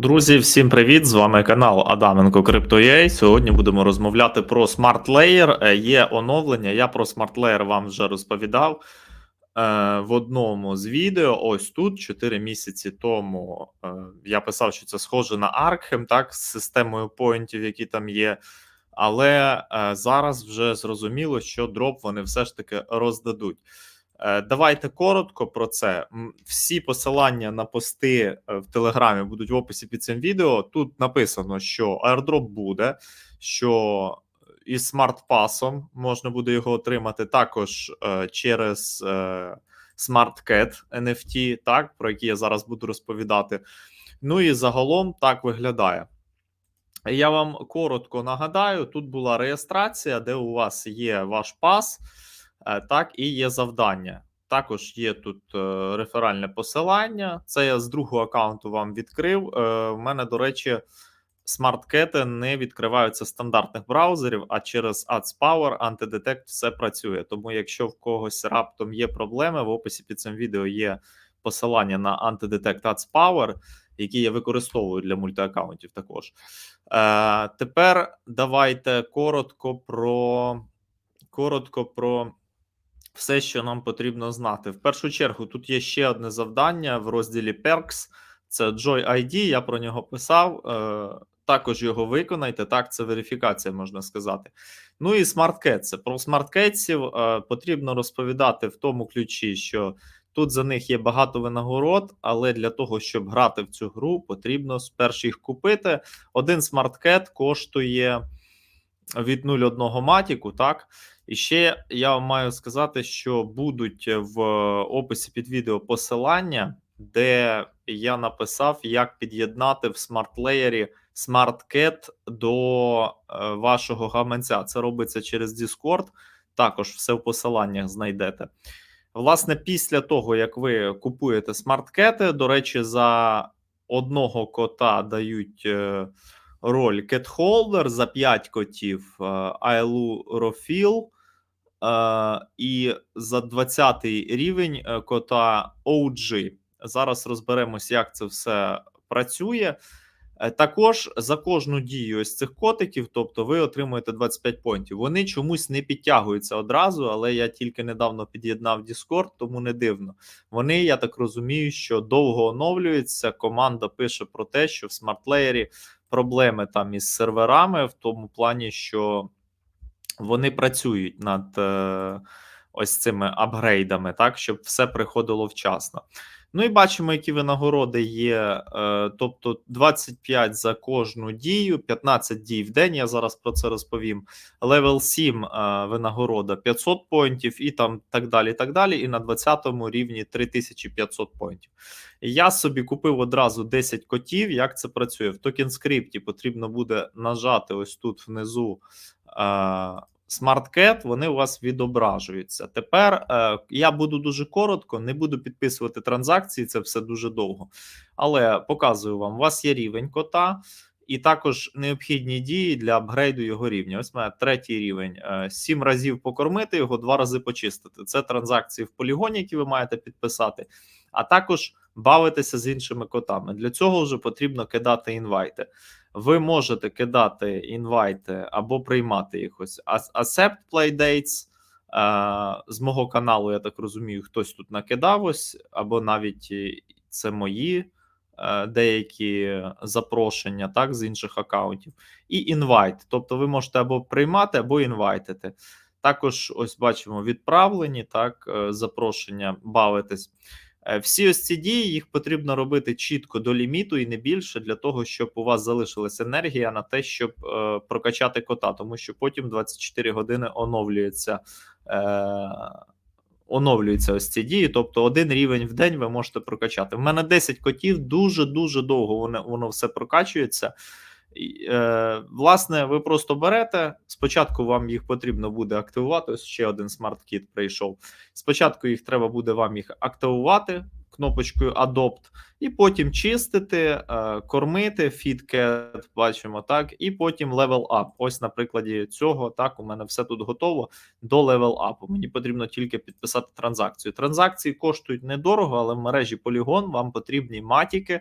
Друзі, всім привіт! З вами канал Адаменко Crypto.ua. Сьогодні будемо розмовляти про Smart Layer. Е, Є оновлення. Я про Smart Layer вам вже розповідав е, в одному з відео. Ось тут 4 місяці тому е, я писав, що це схоже на Arkham, так, з системою поінтів, які там є. Але зараз вже зрозуміло, що дроп вони все ж таки роздадуть. Е, Давайте коротко про це. Всі посилання на пости е, в Телеграмі будуть в описі під цим відео. Тут написано, що airdrop буде, що із смарт-пасом можна буде його отримати також е, через е, SmartCat NFT, так, про які я зараз буду розповідати. Ну і загалом так виглядає. Я вам коротко нагадаю: тут була реєстрація, де у вас є ваш пас. Е, Так, і є завдання. Також є тут е, реферальне посилання. Це я з другого аккаунту вам відкрив. Е, У мене, до речі, смарт-кети не відкриваються стандартних браузерів, а через AdsPower, Antidetect все працює. Тому, якщо в когось раптом є проблеми, в описі під цим відео є посилання на Antidetect AdsPower, які я використовую для мультиаккаунтів також. Е, Тепер давайте коротко про коротко про все, що нам потрібно знати. В першу чергу, тут є ще одне завдання в розділі Perks. Це Joy ID, я про нього писав. Е, також його виконайте. Так, це верифікація, можна сказати. Ну і SmartCats. Про е, потрібно розповідати в тому ключі, що тут за них є багато винагород, але для того, щоб грати в цю гру, потрібно спершу їх купити. Один SmartCat коштує від 0,1 матіку, так. І ще я вам маю сказати, що будуть в описі під відео посилання, де я написав, як під'єднати в смарт-леєрі SmartCat до е, вашого гаманця. Це робиться через Discord. Також все в посиланнях знайдете. Власне, після того, як ви купуєте смарт-кети, до речі, за одного кота дають. Е, роль Catholder за 5 котів, е, Айлу Рофіл е, і за 20 рівень е, кота OG. Зараз розберемось, як це все працює. Е, Також за кожну дію ось цих котиків, тобто ви отримуєте 25 понтів. Вони чомусь не підтягуються одразу, але я тільки недавно під'єднав Discord, тому не дивно. Вони, я так розумію, що довго оновлюються. Команда пише про те, що в смарт-леєрі проблеми там із серверами, в тому плані, що вони працюють над е, ось цими апгрейдами, так, щоб все приходило вчасно. Ну і бачимо, які винагороди є. Е, тобто 25 за кожну дію, 15 дій в день. Я зараз про це розповім. Левел 7 е, винагорода 500 поінтів, і там так далі. так далі. І на 20 рівні 3500 поінтів. Я собі купив одразу 10 котів. Як це працює? В токен-скрипті потрібно буде нажати ось тут внизу. SmartCat, вони у вас відображуються. Тепер е, я буду дуже коротко, не буду підписувати транзакції, це все дуже довго. Але показую вам: у вас є рівень кота, і також необхідні дії для апгрейду його рівня. Ось мене третій рівень: е, сім разів покормити його, два рази почистити. Це транзакції в полігоні, які ви маєте підписати, а також бавитися з іншими котами. Для цього вже потрібно кидати інвайти ви можете кидати інвайти або приймати їх ось Accept Playdates. Е, з мого каналу, я так розумію, хтось тут накидав ось, або навіть це мої е, деякі запрошення, так, з інших аккаунтів. І інвайт. Тобто ви можете або приймати, або інвайтити. Також ось бачимо відправлені так, е, запрошення бавитись. Е, Всі ось ці дії їх потрібно робити чітко до ліміту і не більше для того, щоб у вас залишилася енергія на те, щоб е, прокачати кота, тому що потім 24 години оновлюється. Е, Оновлюються ось ці дії, тобто один рівень в день ви можете прокачати. В мене 10 котів, дуже дуже довго воно, воно все прокачується. Е, власне, ви просто берете. Спочатку вам їх потрібно буде активувати. Ось ще один смарт-кіт прийшов. Спочатку їх треба буде вам їх активувати. кнопочкою Adopt, і потім чистити, е, кормити, FeedCat, бачимо так, і потім Level Up. Ось на прикладі цього, так, у мене все тут готово до Level Up. Мені потрібно тільки підписати транзакцію. Транзакції коштують недорого, але в мережі Polygon вам потрібні матіки.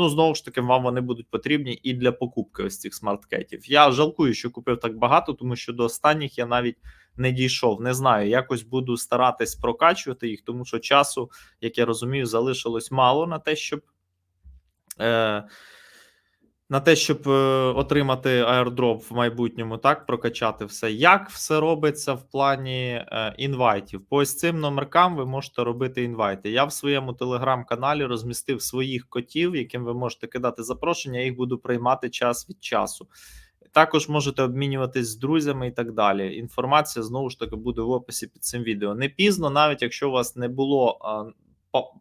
Ну, знову ж таки, вам вони будуть потрібні і для покупки ось цих смарткетів. Я жалкую, що купив так багато, тому що до останніх я навіть не дійшов. Не знаю, якось буду старатись прокачувати їх, тому що часу, як я розумію, залишилось мало на те, щоб. Е, на те, щоб е, отримати аірдроп в майбутньому, так прокачати все. Як все робиться в плані е, інвайтів? По ось цим номеркам ви можете робити інвайти. Я в своєму телеграм-каналі розмістив своїх котів, яким ви можете кидати запрошення. Я їх буду приймати час від часу. Також можете обмінюватись з друзями і так далі. Інформація знову ж таки буде в описі під цим відео. Не пізно, навіть якщо у вас не було а, по,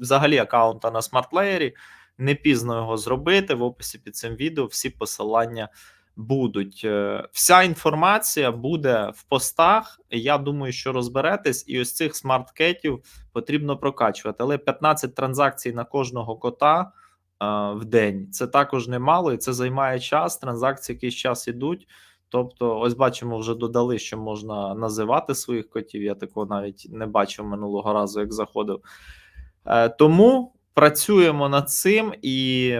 взагалі аккаунта на смартлеєрі, не пізно його зробити. В описі під цим відео всі посилання будуть. Е, Вся інформація буде в постах. Я думаю, що розберетесь, і ось цих смарткетів потрібно прокачувати. Але 15 транзакцій на кожного кота в день це також немало, і це займає час. Транзакції якийсь час ідуть. Тобто, ось бачимо, вже додали, що можна називати своїх котів. Я такого навіть не бачив минулого разу, як заходив. Е, Тому працюємо над цим, і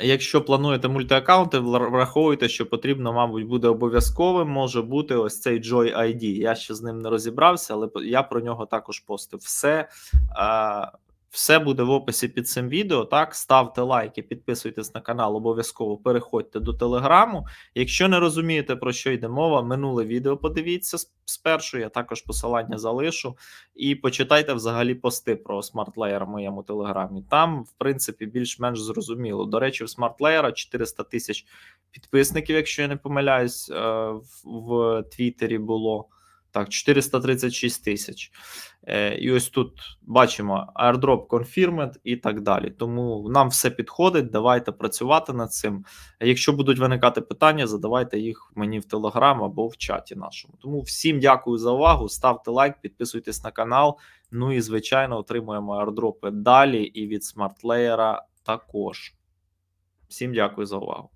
якщо плануєте мультиаккаунти, вра- враховуйте, що потрібно, мабуть, буде обов'язковим. Може бути ось цей Joy ID. Я ще з ним не розібрався, але я про нього також постив. Все. Все буде в описі під цим відео. Так, ставте лайки, підписуйтесь на канал, обов'язково переходьте до телеграму. Якщо не розумієте, про що йде мова, минуле відео подивіться спершу. Я також посилання залишу. І почитайте взагалі пости про SmartLayer в моєму телеграмі. Там, в принципі, більш-менш зрозуміло. До речі, в SmartLayer 400 тисяч підписників, якщо я не помиляюсь, е, в Твіттері було. Так, 436 тисяч. Е, і ось тут бачимо airdrop confirmed і так далі. Тому нам все підходить. Давайте працювати над цим. Якщо будуть виникати питання, задавайте їх мені в Телеграм або в чаті нашому. Тому всім дякую за увагу. Ставте лайк, підписуйтесь на канал. Ну і звичайно, отримуємо airdropи далі і від SmartLayer також. Всім дякую за увагу.